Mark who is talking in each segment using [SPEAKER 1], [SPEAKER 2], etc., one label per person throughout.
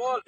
[SPEAKER 1] বল।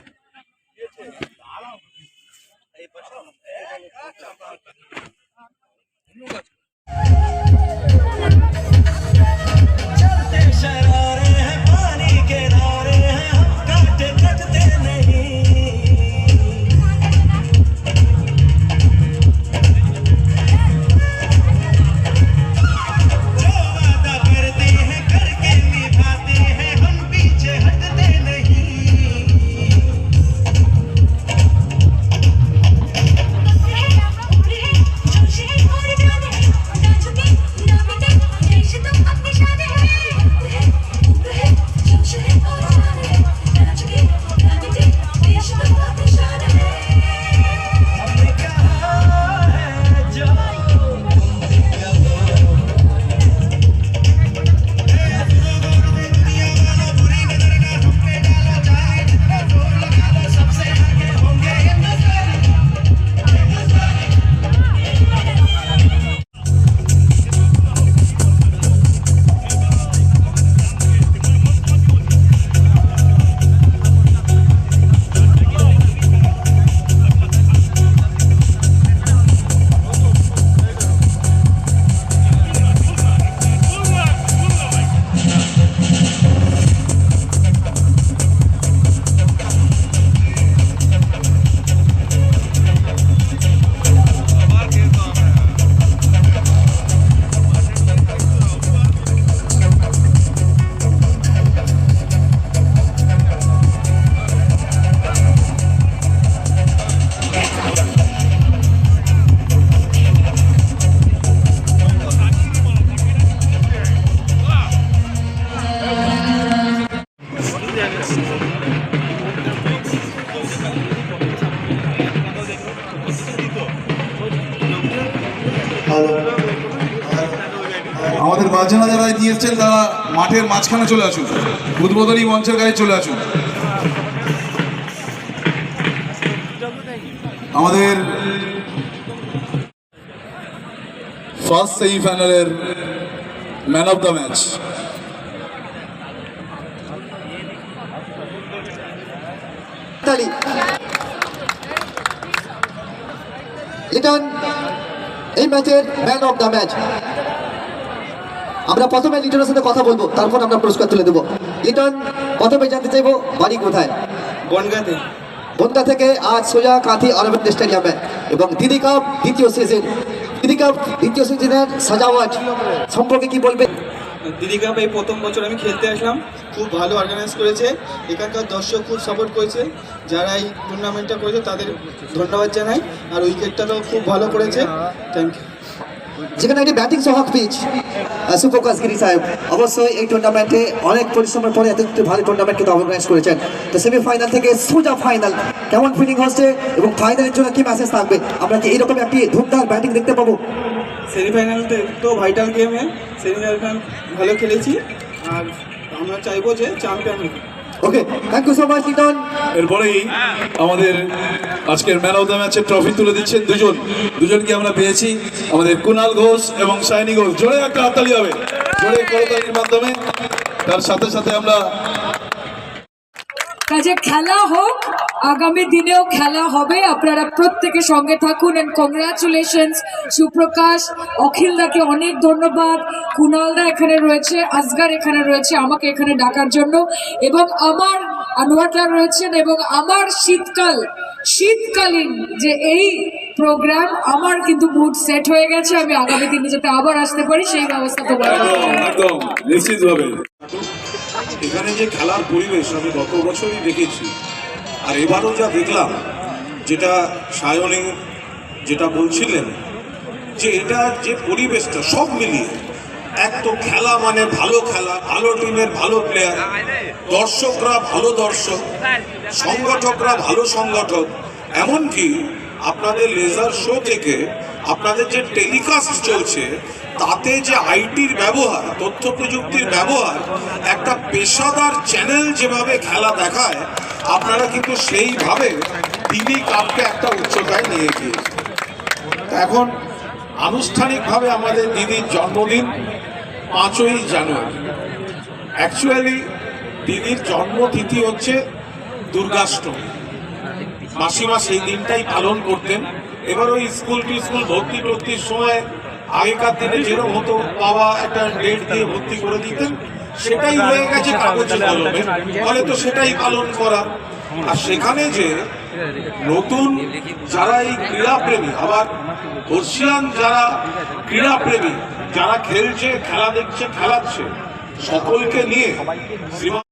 [SPEAKER 2] আমাদের বাজনা যারা নিয়ে এসছেন, তারা মাঠের মাঝখানে চলে আসুন। উদ্বোধনী মঞ্চের গায়ে চলে আসুন। আমাদের ফার্স্ট সেমিফাইনালের man of the match
[SPEAKER 3] Liton এই ম্যাচের ম্যান অফ দ্য ম্যাচ আমরা প্রথমে লিটনের সাথে কথা বলব তারপর আমরা পুরস্কার তুলে দেবো। লিটন প্রথমে জানতে চাইব বাড়ি কোথায়?
[SPEAKER 4] বনগাতে।
[SPEAKER 3] বনগা থেকে আজ সোজা কাঁথি অরবিন্দ স্টেডিয়ামে। এবং দিদি কাপ দ্বিতীয় সিজন দিদি কাপ দ্বিতীয় সিজনের সাজাওয়াজ সম্পর্কে কি বলবে?
[SPEAKER 4] দিদি কাপ এই প্রথম বছর আমি খেলতে আসলাম। খুব ভালো অর্গানাইজ করেছে। এখানকার দর্শক খুব সাপোর্ট করেছে। যারা এই টুর্নামেন্টটা করেছে তাদের ধন্যবাদ জানাই। আর উইকেটটাও খুব ভালো করেছে। থ্যাংক ইউ
[SPEAKER 3] যেখানে একটি ব্যাটিং সহক পিচ সুপ্রকাশ গিরি সাহেব, অবশ্যই এই টুর্নামেন্টে অনেক পরিশ্রমের পরে এত ভালো টুর্নামেন্ট কিন্তু অর্গানাইজ করেছেন। তো সেমিফাইনাল থেকে সোজা ফাইনাল কেমন ফিলিং হচ্ছে এবং ফাইনালের জন্য কি মেসেজ থাকবে? আমরা কি এইরকম একটি ধুমধার ব্যাটিং দেখতে পাবো?
[SPEAKER 4] সেমিফাইনালতে তো ভাইটাল গেমে সেমিফাইনাল ভালো খেলেছি। আর আমরা চাইব যে চ্যাম্পিয়ন হই
[SPEAKER 3] okay thank you so much Liton
[SPEAKER 2] এরপরেই আমাদের আজকের ম্যান অফ দ্য ম্যাচের ট্রফি তুলে দিচ্ছেন দুজন। দুজনকে আমরা পেয়েছি আমাদের কুনাল ঘোষ এবং সাইনি ঘোষ। জোরে একটা হাততালি হবে। জোরে করতালির মাধ্যমে। তার সাথে সাথে আমরা
[SPEAKER 5] কাজে খেলা হোক, আগামী দিনেও খেলা হবে। আপনারা প্রত্যেকে সঙ্গে থাকুন এন্ড কংগ্রাচুলেশনস সুপ্রকাশ অখিলদাকে অনেক ধন্যবাদ। কুণালদা এখানে রয়েছে আসগার এখানে রয়েছে, আমাকে এখানে ডাকার জন্য। এবং আমার আনোয়ারদা রয়েছেন এবং আমার শীতকাল, শীতকালীন যে এই প্রোগ্রাম আমার কিন্তু মুড সেট হয়ে গেছে। আমি আগামী দিনে যাতে আবার আসতে পারি, সেই ব্যবস্থা।
[SPEAKER 2] একদম, নিশ্চিতভাবে।
[SPEAKER 6] এখানে যে খেলার পরিবেশ আমি গত বছরই দেখেছি। আর এবারও যা দেখলাম, যেটা সায়নে যেটা বলছিলেন, যে এটা যে পরিবেশটা সব মিলিয়ে, এক তো খেলা মানে ভালো খেলা, ভালো টিমের ভালো প্লেয়ার দর্শকরা ভালো দর্শক, সংগঠকরা ভালো সংগঠক, এমনকি আপনাদের লেজার শো থেকে আপনাদের যে টেলিকাস্ট চলছে, তাতে যে আইটির ব্যবহার তথ্য প্রযুক্তির ব্যবহার, একটা পেশাদার চ্যানেল যেভাবে খেলা দেখায়, আপনারা কিন্তু সেইভাবে দিল্লি কাপকে একটা উচ্চতায় নিয়ে গিয়েছে এখন আনুষ্ঠানিকভাবে আমাদের দিদির জন্মদিন, পাঁচই জানুয়ারি। অ্যাকচুয়ালি দিদির জন্মতিথি হচ্ছে দুর্গাষ্টমী। মাসিমা সেই দিনটাই পালন করতেন। এবার ওই স্কুল টু স্কুল ভর্তি টর্তির সময় আগেকার দিনে যেরকম হতো বাবা একটা ডেট দিয়ে ভর্তি করে দিতেন সেটাই রয়ে গেছে কাগজে কলমে। ফলে তো সেটাই পালন করা। আর সেখানে যে নতুন যারা এই ক্রীড়াপ্রেমী আবার বর্ষিয়ান যারা ক্রীড়াপ্রেমী যারা খেলছে খেলা দেখছে খেলাচ্ছে সকলকে নিয়ে শ্রীমান